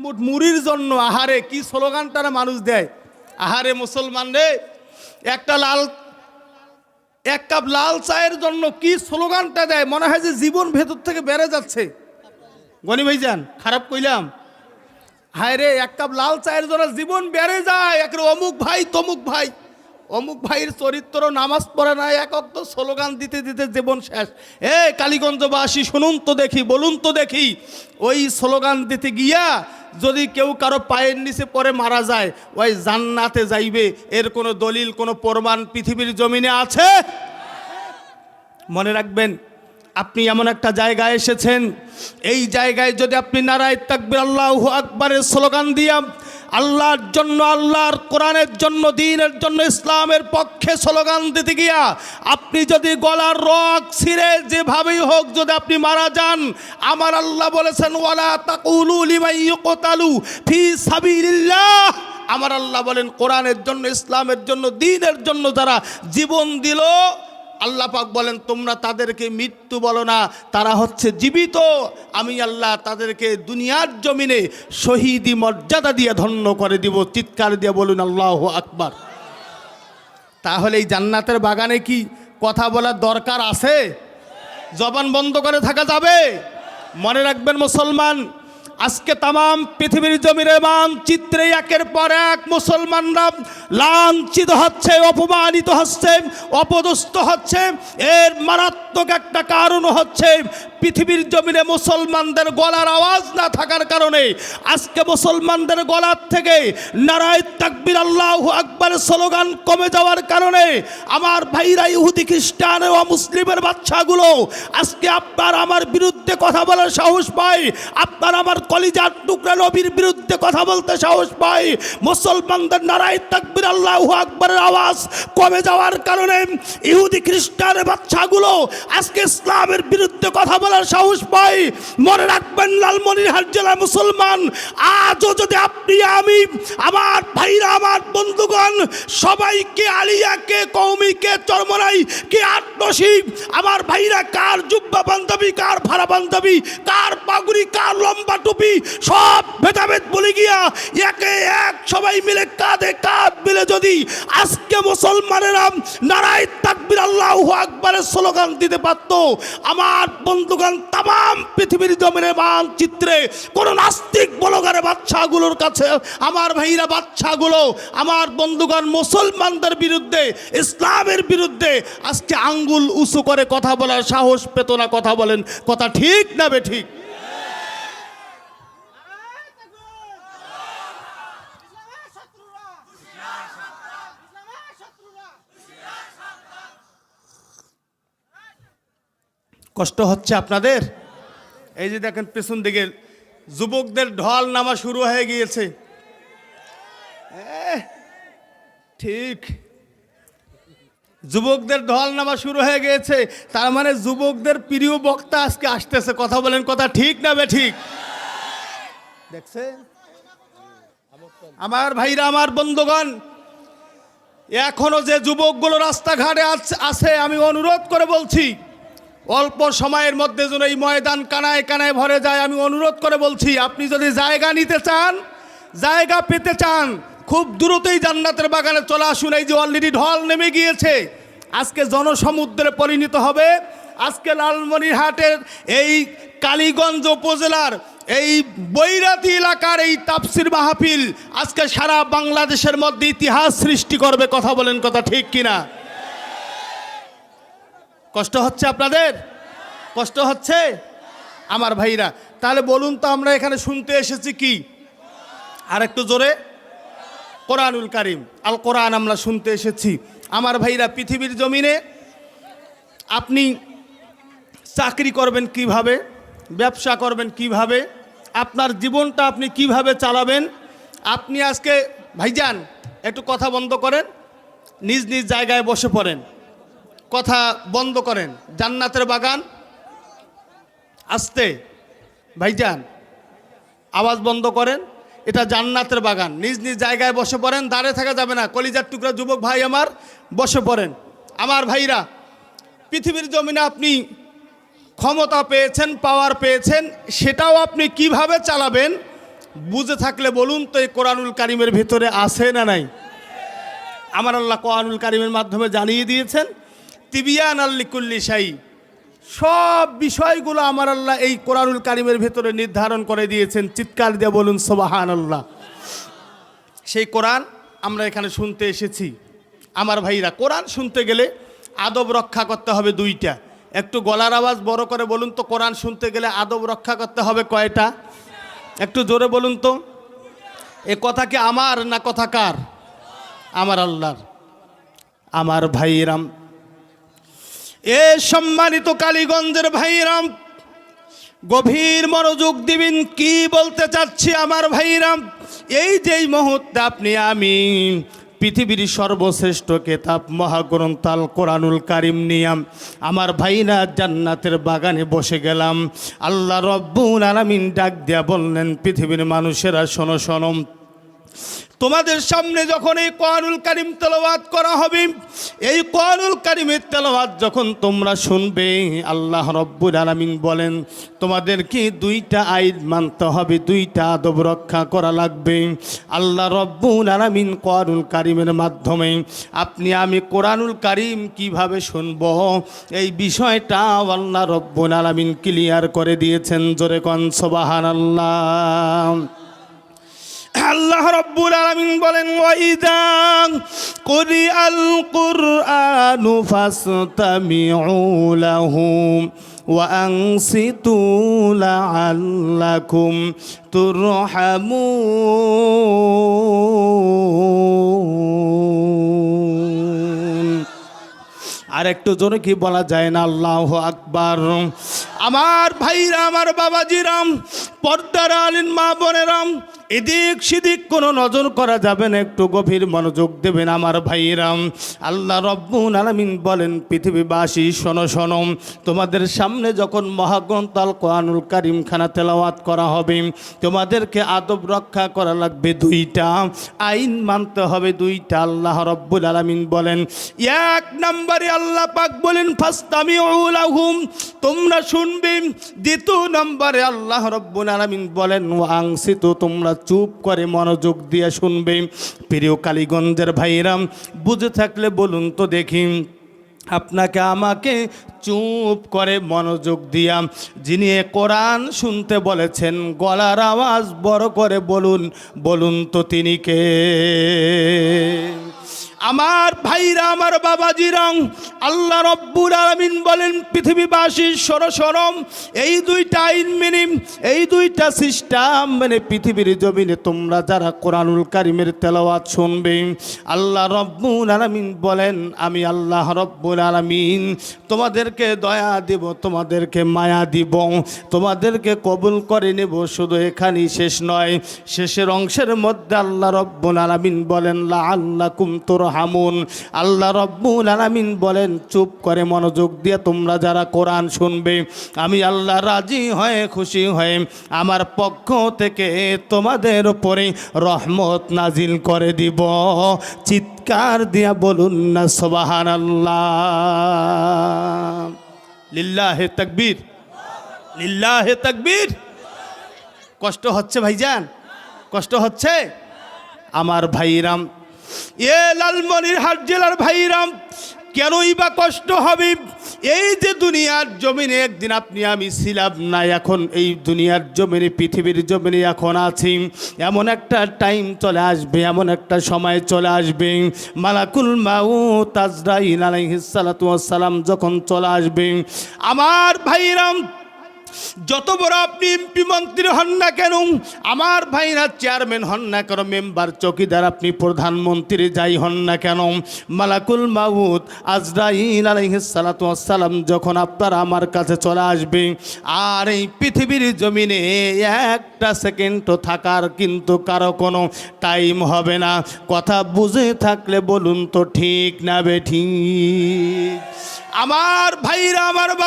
মুড়ির জন্য আহারে কি স্লোগান তারা মানুষ দেয়? আহারে মুসলমান রে, একটা লাল, এক কাপ লাল চায়ের জন্য কি স্লোগানটা দেয়? মনে হয় যে জীবন ভেতর থেকে বেড়ে যাচ্ছে। গনি ভাইজান, খারাপ কইলাম। হায় রে, এক কাপ লাল চায়ের জন্য জীবন বেড়ে যায়। এক অমুক ভাই, তমুক ভাই। অমুক ভাইয়ের চরিত্র নামাজ পড়ে না, এক অক্ত স্লোগান দিতে দিতে জীবন শেষ। এ, কালীগঞ্জবাসী, শুনুন তো দেখি, বলুন তো দেখি। ওই স্লোগান দিতে গিয়া যদি কেউ কারও পায়ের নিচে পরে মারা যায়, ওই জান্নাতে যাইবে। এর কোনো দলিল, কোনো প্রমাণ পৃথিবীর জমিনে আছে? মনে রাখবেন, আপনি এমন একটা জায়গায় এসেছেন। এই জায়গায় যদি আপনি নারায় তাকবির, আল্লাহ আকবরের স্লোগান দিয়া আল্লাহর জন্য, আল্লাহর কোরআনের জন্য, দিনের জন্য, ইসলামের পক্ষে স্লোগান দিতে গিয়া আপনি যদি গলার রক ছিঁড়ে যেভাবেই হোক যদি আপনি মারা যান, আমার আল্লাহ বলেছেন, ওয়ালা তাকুলু ইউকতালু ফি সাবিলিল্লাহ। আমার আল্লাহ বলেন, কোরআনের জন্য, ইসলামের জন্য, দিনের জন্য তারা জীবন দিল আল্লাহ পাক বলেন, তোমরা তাদেরকে মৃত্যু বলো না, তারা হচ্ছে জীবিত। আমি আল্লাহ তাদেরকে দুনিয়ার জমিনে শহীদি মর্যাদা দিয়ে ধন্য করে দিব। চিৎকার দিয়ে বলুন, আল্লাহ আকবার। তাহলে এই জান্নাতের বাগানে কি কথা বলার দরকার আছে? জবান বন্ধ করে থাকা যাবে? মনে রাখবেন, মুসলমান আজকে তাম পৃথিবীর জমির মানচিত্রে একের পর এক মুসলমানরা লাঞ্ছিত হচ্ছে, অপমানিত হচ্ছে, অপদস্থ হচ্ছে। এর মারাত্মক একটা কারণ হচ্ছে পৃথিবীর জমিনে মুসলমানদের গলার আওয়াজ না থাকার কারণে। আজকে মুসলমানদের গলার থেকে নারায় তাকবির আল্লাহ আকবরের স্লোগান কমে যাওয়ার কারণে আমার ভাইরা ইহুদি খ্রিস্টান ও মুসলিমের বাচ্চাগুলো আজকে আপনার আমার বিরুদ্ধে কথা বলার সাহস পায়, আপনার আমার কলিজার টুকরা নবীর বিরুদ্ধে কথা বলতে সাহস পায়। মুসলমানদের নারায় তাকবির, আল্লাহ আকবরের আওয়াজ কমে যাওয়ার কারণে ইহুদি খ্রিস্টানের বাচ্চাগুলো আজকে ইসলামের বিরুদ্ধে কথা বলার সাহস পায়। মনে রাখবেন, লালমনিরহাট জেলার মুসলমান, আজও যদি আপনি, আমি, আমার ভাইরা, আমার বন্ধুগণ সবাইকে, আলিয়াকে কৌমিকে চরমরাই কে আত্মশিব আমার ভাইরা কার জুব্বা বান্ধবী, কার ভাড়া বান্ধবী, কার পাগুড়ি, কার লম্বা টুপি সব ভেদাভেদ বলে গিয়া একে এক সবাই মিলে কাঁধে কাঁধ মিলে যদি আজকে মুসলমানেরা নারায় তাকবির আল্লাহ আকবরের স্লোগান দিতে পারত, আমার বন্ধুগণ তাম পৃথিবীর জমিনের মানচিত্রে কোনো নাস্তিক বলগারে বাচ্চাগুলোর কাছে, আমার ভাইরা বাচ্চাগুলো আমার বন্ধুগণ মুসলমানদের বিরুদ্ধে, ইসলামের বিরুদ্ধে আজকে আঙ্গুল উঁচু করে কথা বলার সাহস পেত না, কথা বলেন, কথা ঠিক না বে ঠিক? কষ্ট হচ্ছে আপনাদের? এই যে দেখেন পেছন দিকে, যুবকদের ঢল নামা শুরু হয়ে গিয়েছে। ঠিক। যুবকদের ঢল নামা শুরু হয়ে গিয়েছে, তার মানে যুবকদের প্রিয় বক্তা আজকে আসতেছে। কথা বলেন, কথা ঠিক না বে ঠিক? দেখছে? আমার ভাইরা, আমার বন্ধুগণ, এখনও যে যুবকগুলো রাস্তাঘাটে আছে, আমি অনুরোধ করে বলছি অল্প সময়ের মধ্যে যেন এই ময়দান কানায় কানায় ভরে যায়, আমি অনুরোধ করে বলছি, আপনি যদি জায়গা নিতে চান, জায়গা পেতে চান, খুব দ্রুতই জান্নাতের বাগানে চলে আসুন। এই যে অলরেডি ঢল নেমে গিয়েছে, আজকে জনসমুদ্রে পরিণত হবে। আজকে লালমনিরহাটের এই কালীগঞ্জ উপজেলার এই বৈরাতি এলাকার এই তাপসির মাহফিল আজকে সারা বাংলাদেশের মধ্যে ইতিহাস সৃষ্টি করবে, কথা বলেন কথা ঠিক কিনা? কষ্ট হচ্ছে আপনাদের? কষ্ট হচ্ছে? আমার ভাইরা, তাহলে বলুন তো আমরা এখানে শুনতে এসেছি কি? আর একটু জোরে। কোরআনুল কারিম আল কোরআন আমরা শুনতে এসেছি। আমার ভাইরা, পৃথিবীর জমিনে আপনি চাকরি করবেন কীভাবে? ব্যবসা করবেন কীভাবে? আপনার জীবনটা আপনি কীভাবে চালাবেন? আপনি আজকে, ভাইজান, একটু কথা বন্ধ করেন। নিজ নিজ জায়গায় বসে পড়েন। কথা বন্ধ করেন। জান্নাতের বাগান আসতে ভাইজান, আওয়াজ বন্ধ করেন। এটা জান্নাতের বাগান। নিজ নিজ জায়গায় বসে পড়েন দাঁড়িয়ে থাকা যাবে না। কলিজার টুকরা যুবক ভাই আমার বসে পড়েন। আমার ভাইরা, পৃথিবীর জমিনে আপনি ক্ষমতা পেয়েছেন পাওয়ার পেয়েছেন, সেটাও আপনি কীভাবে চালাবেন, বুঝে থাকলে বলুন তো এই কোরআনুল কারিমের ভিতরে আছে না নাই? আমার আল্লাহ কোরআনুল কারিমের মাধ্যমে জানিয়ে দিয়েছেন তিবিয়ান আল্লিকুল্লি সাই সব বিষয়গুলো আমার আল্লাহ এই কোরআনুল কারিমের ভেতরে নির্ধারণ করে দিয়েছেন। চিৎকার দিয়ে বলুন সোবাহান আল্লাহ সেই কোরআন আমরা এখানে শুনতে এসেছি। আমার ভাইরা, কোরআন শুনতে গেলে আদব রক্ষা করতে হবে দুইটা। একটু গলার আওয়াজ বড় করে বলুন তো, কোরআন শুনতে গেলে আদব রক্ষা করতে হবে কয়টা? একটু জোরে বলুন তো। এ কথা কি আমার না কথা কার? আমার আল্লাহর। আমার ভাইরাম এ সম্মানিত কালীগঞ্জের ভাইরাম, গভীর মনোযোগ দিবেন, কি বলতে চাচ্ছি আমার ভাইরাম? এই যেই মুহূর্তে আপনি, আমি পৃথিবীর সর্বশ্রেষ্ঠ কেতাব মহাগ্রন্থাল কোরআনুল কারিম নিয়াম আমার ভাইরা জান্নাতের বাগানে বসে গেলাম। আল্লাহ রব্বুল আলামিন ডাক দিয়া বললেন, পৃথিবীর মানুষেরা শোনো শোনো। তোমাদের সামনে যখন এই কোরআনুল কারিম তেলাওয়াত করা হবে, এই কোরআনুল কারিমের তেলাওয়াত যখন তোমরা শুনবে, আল্লাহ রব্বুল আলামিন বলেন তোমাদেরকে দুইটা আইন মানতে হবে, দুইটা আদব রক্ষা করা লাগবে? আল্লাহ রব্বুল আলামিন কোরআনুল কারিমের মাধ্যমে, আপনি আমি কোরআনুল কারিম কীভাবে শুনব? এই বিষয়টা আল্লাহ রব্বুল আলামিন ক্লিয়ার করে দিয়েছেন, জোরে কন, সুবহানাল্লাহ। আল্লাহ রব্বুল আলমিন বলেন ওয়াইদান করি আল কুরআনু ফাসতামিউ লাহু ওয়া আনসিতু লাআল্লাকুম তুরহামুন। আর একটু জোরে কি বলা যায় না? আল্লাহ আকবার। আমার ভাইরা, আমার বাবাজিরাম পর্দার আলিন মা বোনেরাম এদিক সেদিক কোনো নজর করা যাবে না, একটু গভীর মনোযোগ দেবেন আমার ভাইরাম আল্লাহ রব্বুল আলামিন বলেন, পৃথিবীবাসী, শোনো শোনো, তোমাদের সামনে যখন মহাগ্রন্থ আল কোরআনুল কারিম খানা তেলাওয়াত করা হবে, তোমাদেরকে আদব রক্ষা করা লাগবে দুইটা, আইন মানতে হবে দুইটা। আল্লাহ রব্বুল আলামিন বলেন, এক নম্বরে আল্লাহ পাক বলেন ফাস্তামিউলাহুম তোমরা শুনবে। দ্বিতীয় নম্বরে আল্লাহ রব্বুল আলামিন বলেন, ওয়াংসিত, তোমরা চুপ করে মনোযোগ দিয়ে শুনবে। প্রিয় কালীগঞ্জের ভাইরাম বুঝে থাকলে বলুন তো দেখি, আপনাকে আমাকে চুপ করে মনোযোগ দিয়া যিনি কোরআন শুনতে বলেছেন, গলার আওয়াজ বড় করে বলুন বলুন তো তিনি কে? আমার ভাইরা, আমার বাবাজি রং আল্লাহ রব্বুল আলমিন বলেন, পৃথিবীবাসী সরসরম, এই দুইটা আইন মেনে, এই দুইটা সিস্টেম মানে পৃথিবীর জমিনে তোমরা যারা কোরআনুল কারিমের তেলাওয়াত শুনবে, আল্লাহ রব্বুল আলমিন বলেন, আমি আল্লাহ রব্বুল আলমিন তোমাদেরকে দয়া দেব, তোমাদেরকে মায়া দিব, তোমাদেরকে কবুল করে নেব, শুধু এখানেই শেষ নয়, শেষের অংশের মধ্যে আল্লাহ রব্বুল আলমিন বলেন লা আল্লাহ কুম তোর হামুন আল্লাহ রব্বুল আলমিন বলেন, চুপ করে মনোযোগ দিয়ে তোমরা যারা কোরআন শুনবে, আমি আল্লাহ রাজি হয়ে খুশি হয়ে আমার পক্ষ থেকে তোমাদের উপরে রহমত নাজিল করে দিব। চিৎকার দিয়া বলুন না সবাহান আল্লাহ লিল্লাহে তকবীর। লিল্লাহে তকবীর। কষ্ট হচ্ছে ভাইজান? কষ্ট হচ্ছে? আমার ভাইরাম এ লালমনির হাট জেলার ভাইরাম কেনই বা কষ্ট হবে? এই যে দুনিয়ার জমিনে একদিন আপনি আমি ছিলাম না, এখন এই দুনিয়ার জমিনে, পৃথিবীর জমিনে এখন আছি। এমন একটা টাইম চলে আসবে, এমন একটা সময় চলে আসবে। মালাকুল মাউ তাজরাইল আলাইহিসালাম যখন চলে আসবে। আমার ভাইরাম যত বড় আপনি এমপি মন্ত্রী হন না কেন, আমার ভাইরা চেয়ারম্যান হন না কেন, মেম্বার চকিদার আপনি প্রধানমন্ত্রী যাই হন না কেন, মালাকুল মাহুদ আজরাইল আলহিসালাম যখন আপনার আমার কাছে চলে আসবে, আর এই পৃথিবীর জমিনে একটা সেকেন্ডও থাকার কিন্তু কারও কোনো টাইম হবে না। কথা বুঝে থাকলে বলুন তো ঠিক না বে ঠিক? আমার ভাইরা, আমার বাবা